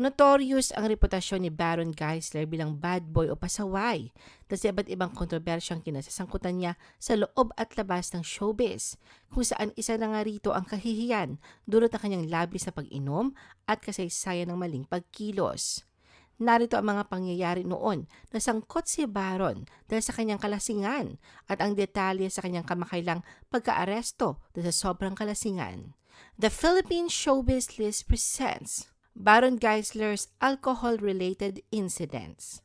Notorious ang reputasyon ni Baron Geisler bilang bad boy o pasaway dahil sa iba't ibang kontrobersyang kinasasangkutan niya sa loob at labas ng showbiz, kung saan isa na nga rito ang kahihiyan dulot ng kanyang labis na pag-inom at kasaysayan ng maling pagkilos. Narito ang mga pangyayari noon na sangkot si Baron dahil sa kanyang kalasingan at ang detalye sa kanyang kamakailang pagkaaresto dahil sa sobrang kalasingan. The Philippine Showbiz List presents Baron Geisler's alcohol-related incidents.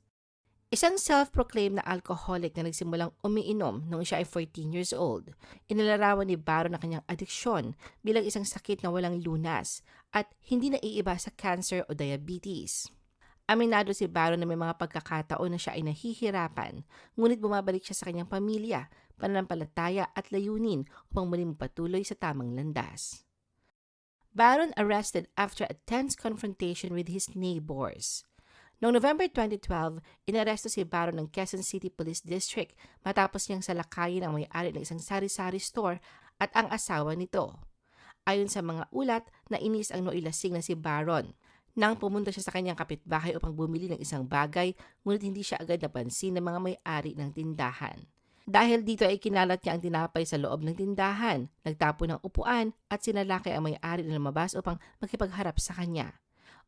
Isang self-proclaimed na alcoholic na nagsimulang umiinom noong siya ay 14 years old. Inilarawan ni Baron ang kanyang adiksyon bilang isang sakit na walang lunas at hindi na iiba sa cancer o diabetes. Aminado si Baron na may mga pagkakataon na siya ay nahihirapan, ngunit bumabalik siya sa kanyang pamilya, pananampalataya at layunin upang muling patuloy sa tamang landas. Baron arrested after a tense confrontation with his neighbors. Noong November 2012, inaresto si Baron ng Quezon City Police District matapos niyang salakayin ang may-ari ng isang sari-sari store at ang asawa nito. Ayon sa mga ulat, nainis ang noilasing na si Baron nang pumunta siya sa kanyang kapitbahay upang bumili ng isang bagay, ngunit hindi siya agad napansin ng mga may-ari ng tindahan. Dahil dito ay kinalat niya ang tinapay sa loob ng tindahan, nagtapo ng upuan at sinalaki ang may-ari na lumabas upang makipagharap sa kanya.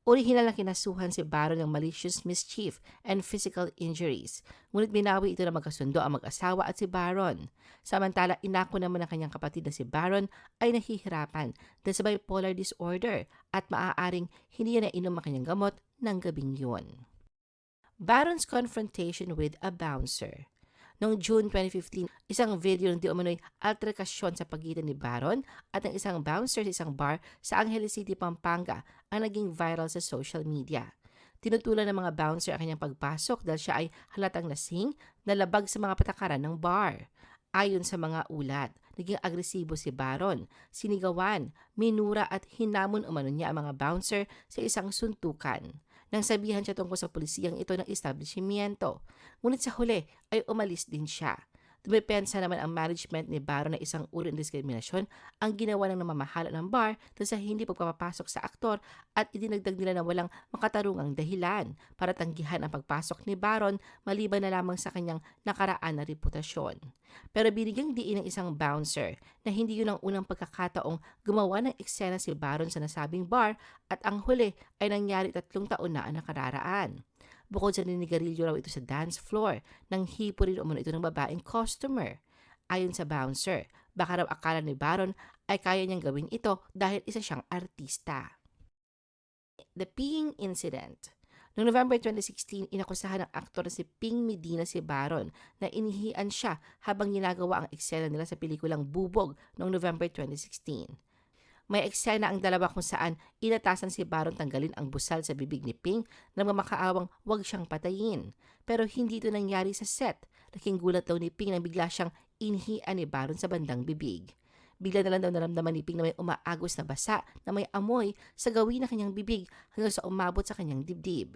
Orihinal na kinasuhan si Baron ng malicious mischief and physical injuries, ngunit binawi ito na magkasundo ang mag-asawa at si Baron. Samantala, inako naman ng kanyang kapatid na si Baron ay nahihirapan dahil sa bipolar disorder at maaaring hindi niya nainom ang kanyang gamot ng gabing yun. Baron's confrontation with a bouncer Noong June 2015, isang video ng di umano'y alterkasyon sa pagitan ni Baron at ng isang bouncer sa isang bar sa Angeles City, Pampanga ang naging viral sa social media. Tinutulan ng mga bouncer ang kanyang pagpasok dahil siya ay halatang lasing na labag sa mga patakaran ng bar. Ayon sa mga ulat, naging agresibo si Baron, sinigawan, minura at hinamon umano niya ang mga bouncer sa isang suntukan nang sabihan siya tungkol sa polisiyang ito ng establishmento. Ngunit sa huli ay umalis din siya. Dumepensa naman ang management ni Baron na isang uri ng diskriminasyon ang ginawa ng namamahala ng bar dahil sa hindi pagpapapasok sa aktor at idinagdag nila na walang makatarungang dahilan para tanggihan ang pagpasok ni Baron maliban na lamang sa kanyang nakaraan na reputasyon. Pero binigyang diin ng isang bouncer na hindi yun ang unang pagkakataong gumawa ng eksena si Baron sa nasabing bar at ang huli ay nangyari tatlong taon na ang nakararaan. Bukod sa ninigarilyo raw ito sa dance floor, nang hipo rin umano ito ng babaeng customer. Ayon sa bouncer, baka raw akala ni Baron ay kaya niyang gawin ito dahil isa siyang artista. The Peeing Incident Noong November 2016, inakusahan ng aktor na si Ping Medina si Baron na inihian siya habang ginagawa ang eksena nila sa pelikulang Bubog noong November 2016. May eksena ang dalawa kung saan inatasan si Baron tanggalin ang busal sa bibig ni Ping na mamakaawang wag siyang patayin. Pero hindi ito nangyari sa set. Laking gulat daw ni Ping na bigla siyang inhian ni Baron sa bandang bibig. Bigla na lang daw naramdaman ni Ping na may umaagos na basa na may amoy sa gawin ng kanyang bibig hanggang sa umabot sa kanyang dibdib.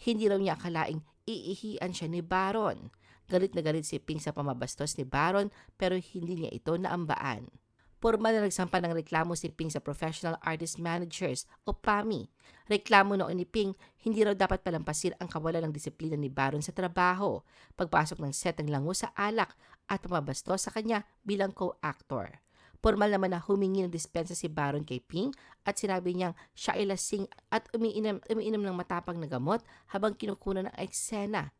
Hindi raw niya akalaing iihian siya ni Baron. Galit na galit si Ping sa pamabastos ni Baron pero hindi niya ito naambaan. Formal na nagsampa ng reklamo si Ping sa Professional Artist Managers o PAMI. Reklamo noon ni Ping, hindi raw dapat palampasin ang kawalan ng disiplina ni Baron sa trabaho, pagpasok ng set ng lango sa alak at pamabastos sa kanya bilang co-actor. Formal naman na humingi ng dispensa si Baron kay Ping at sinabi niyang siya ay lasing at umiinom, umiinom ng matapang na gamot habang kinukunan ng eksena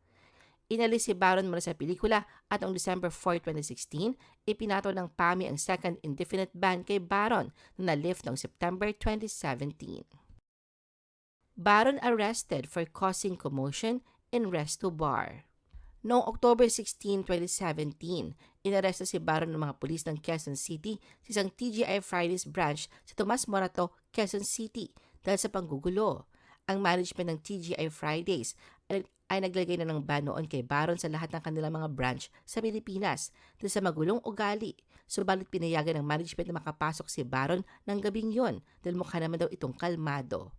Inalis si Baron mula sa pelikula at noong December 4, 2016, ipinato ng PAMI ang second indefinite ban kay Baron na na-lift noong September 2017. Baron arrested for causing commotion in resto bar. Noong October 16, 2017, inaresto si Baron ng mga pulis ng Quezon City sa isang TGI Fridays branch sa Tomas Morato, Quezon City dahil sa panggugulo. Ang management ng TGI Fridays ay naglagay na ng ban noon kay Baron sa lahat ng kanilang mga branch sa Pilipinas dahil sa magulong ugali. Subalit pinayagan ng management na makapasok si Baron ng gabing yon dahil mukha naman daw itong kalmado.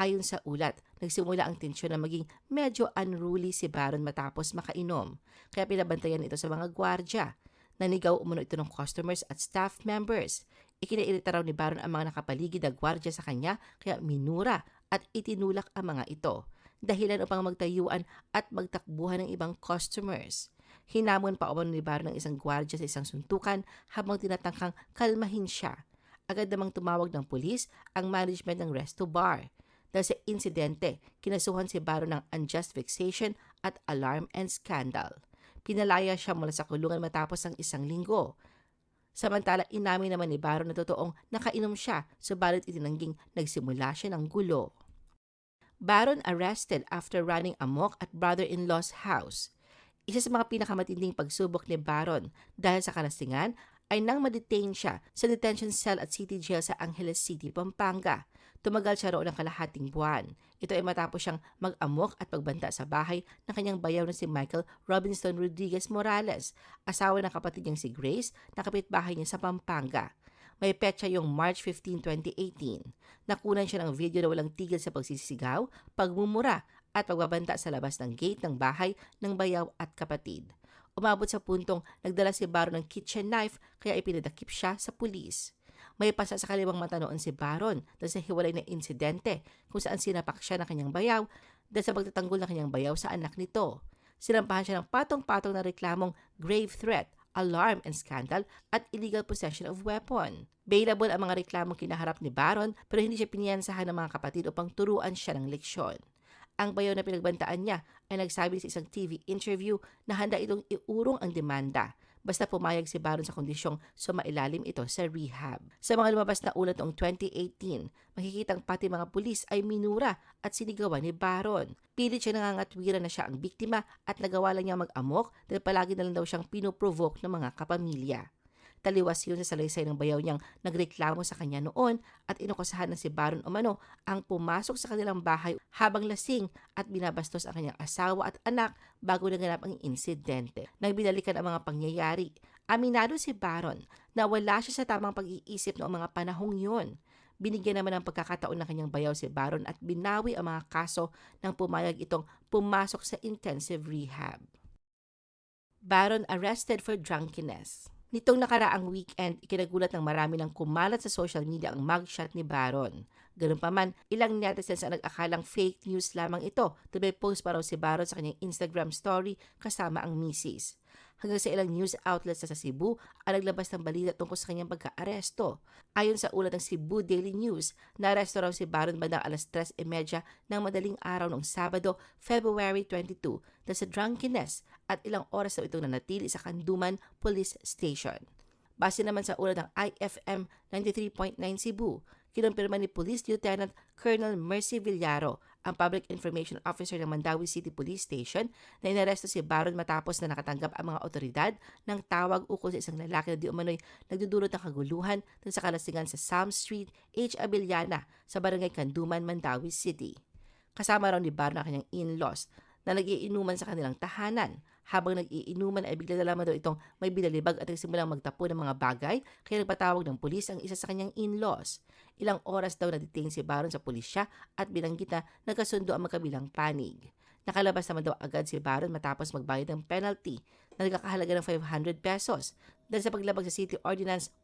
Ayon sa ulat, nagsimula ang tensyon na maging medyo unruly si Baron matapos makainom. Kaya pinabantayan ito sa mga gwardya. Nanigaw umuno ito ng customers at staff members. Ikinairita raw ni Baron ang mga nakapaligid na gwardya sa kanya kaya minura at itinulak ang mga ito. Dahilan upang magtayuan at magtakbuhan ng ibang customers. Hinamon pa umano ni Baron ng isang gwardya sa isang suntukan habang tinatangkang kalmahin siya. Agad namang tumawag ng pulis ang management ng resto bar. Dahil sa insidente, kinasuhan si Baron ng unjust vexation at alarm and scandal. Pinalaya siya mula sa kulungan matapos ang isang linggo. Samantala, inamin naman ni Baron na totoong nakainom siya, subalit itinangging nagsimula siya ng gulo. Baron arrested after running amok at brother-in-law's house. Isa sa mga pinakamatinding pagsubok ni Baron dahil sa kalasingan ay nang madetain siya sa detention cell at city jail sa Angeles City, Pampanga. Tumagal siya roon ng kalahating buwan. Ito ay matapos siyang mag-amok at pagbanta sa bahay ng kanyang bayaw na si Michael Robinson Rodriguez Morales, asawa ng kapatid niyang si Grace na kapitbahay niya sa Pampanga. May petsa yung March 15, 2018. Nakunan siya ng video na walang tigil sa pagsisigaw, pagmumura at pagbabanta sa labas ng gate ng bahay ng bayaw at kapatid. Umabot sa puntong nagdala si Baron ng kitchen knife kaya ipinadakip siya sa pulis. May pasa sa kaliwang mata noon si Baron dahil sa hiwalay na insidente kung saan sinapak siya ng kanyang bayaw dahil sa pagtatanggol ng kanyang bayaw sa anak nito. Sinampahan siya ng patong-patong na reklamong grave threat alarm and scandal at illegal possession of weapon. Bailable ang mga reklamong kinaharap ni Baron pero hindi siya piniyansahan ng mga kapatid upang turuan siya ng leksyon. Ang bayaw na pinagbantaan niya ay nagsabi sa isang TV interview na handa itong iurong ang demanda basta pumayag si Baron sa kondisyong sumailalim ito sa rehab. Sa mga lumabas na ulat noong 2018, makikitang pati mga pulis ay minura at sinigawan ni Baron. Pilit siya nangangatwiran na siya ang biktima at nagawa lang niya mag-amok dahil palagi na lang daw siyang pinoprovoke ng mga kapamilya. Taliwas yun sa salaysay ng bayaw niyang nagreklamo sa kanya noon at inukusahan na si Baron Umano ang pumasok sa kanilang bahay habang lasing at binabastos ang kanyang asawa at anak bago naganap ang insidente. Nang binalikan ang mga pangyayari, aminado si Baron na wala siya sa tamang pag-iisip noong mga panahong yun. Binigyan naman ng pagkakataon ng kanyang bayaw si Baron at binawi ang mga kaso nang pumayag itong pumasok sa intensive rehab. Baron arrested for drunkenness. Nitong nakaraang weekend, ikinagulat ng marami ng kumalat sa social media ang mugshot ni Baron. Ganun pa man, ilang netizens ang nag-akalang fake news lamang ito to may post pa raw si Baron sa kanyang Instagram story kasama ang misis. Hanggang sa ilang news outlets sa Cebu ang naglabas ng balita tungkol sa kanyang pagka-aresto. Ayon sa ulat ng Cebu Daily News, naaresto raw si Baron bandang alas 3.30 ng madaling araw noong Sabado, February 22 dahil sa drunkenness at ilang oras daw itong nanatili sa Kanduman Police Station. Base naman sa ulat ng IFM 93.9 Cebu, kinumpirma ni Police Lieutenant Colonel Mercy Villaro ang Public Information Officer ng Mandawi City Police Station na inaresto si Baron matapos na nakatanggap ang mga otoridad ng tawag ukol sa isang lalaki na di umano'y nagdudulot ng kaguluhan dun sa kalasingan sa Sam Street, H. Abiliana sa Barangay Kanduman, Mandawi City. Kasama raw ni Baron ang kanyang in-laws na nagiinuman sa kanilang tahanan. Habang nag-iinuman ay bigla na lamang daw itong may binalibag at nagsimulang magtapo ng mga bagay kaya nagpatawag ng pulis ang isa sa kanyang in-laws. Ilang oras daw na-detain si Baron sa pulisya at binanggit na nagkasundo ang magkabilang panig. Nakalabas naman daw agad si Baron matapos magbayad ng penalty na nagkakahalaga ng 500 pesos dahil sa paglabag sa City Ordinance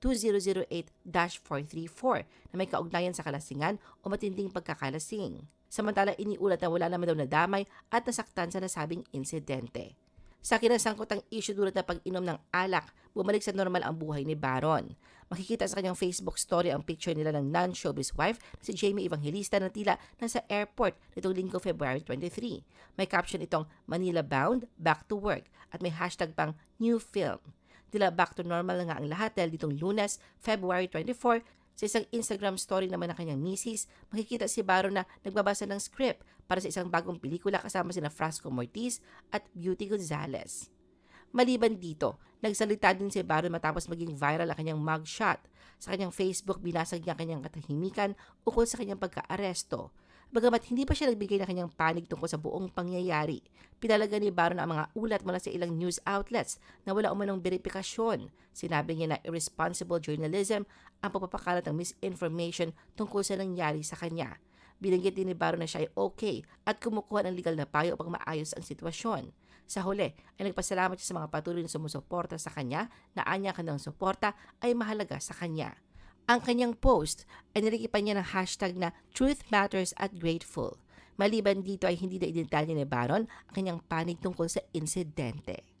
11-2008-434 na may kaugnayan sa kalasingan o matinding pagkakalasing. Samantala iniulat na wala naman daw nadamay at nasaktan sa nasabing insidente. Sa kinasangkot ang issue dulot na pag-inom ng alak, bumalik sa normal ang buhay ni Baron. Makikita sa kanyang Facebook story ang picture nila ng non-showbiz wife na si Jamie Evangelista na tila nasa airport nitong linggo February 23. May caption itong Manila Bound, Back to Work at may hashtag pang New Film. Tila back to normal na nga ang lahat dahil ditong lunes, February 24, sa isang Instagram story naman ng kanyang misis, makikita si Baron na nagbabasa ng script para sa isang bagong pelikula kasama sina Frasco Mortiz at Beauty Gonzalez. Maliban dito, nagsalita din si Baron matapos maging viral ang kanyang mugshot. Sa kanyang Facebook, binasag niya ang kanyang katahimikan ukol sa kanyang pagka-aresto. Bagamat hindi pa siya nagbigay ng kanyang panig tungkol sa buong pangyayari, pinalaga ni Baron ang mga ulat mula sa ilang news outlets na wala umanong verifikasyon. Sinabi niya na irresponsible journalism ang pagpapakalat ng misinformation tungkol sa nangyari sa kanya. Binanggit din ni Baron na siya ay okay at kumukuha ng legal na payo upang maayos ang sitwasyon. Sa huli, ay nagpasalamat siya sa mga patuloy na sumusuporta sa kanya na anya kanilang suporta ay mahalaga sa kanya. Ang kanyang post ay nilikipan niya ng hashtag na Truth Matters at Grateful. Maliban dito ay hindi na idinetalya ni Baron ang kanyang panig tungkol sa insidente.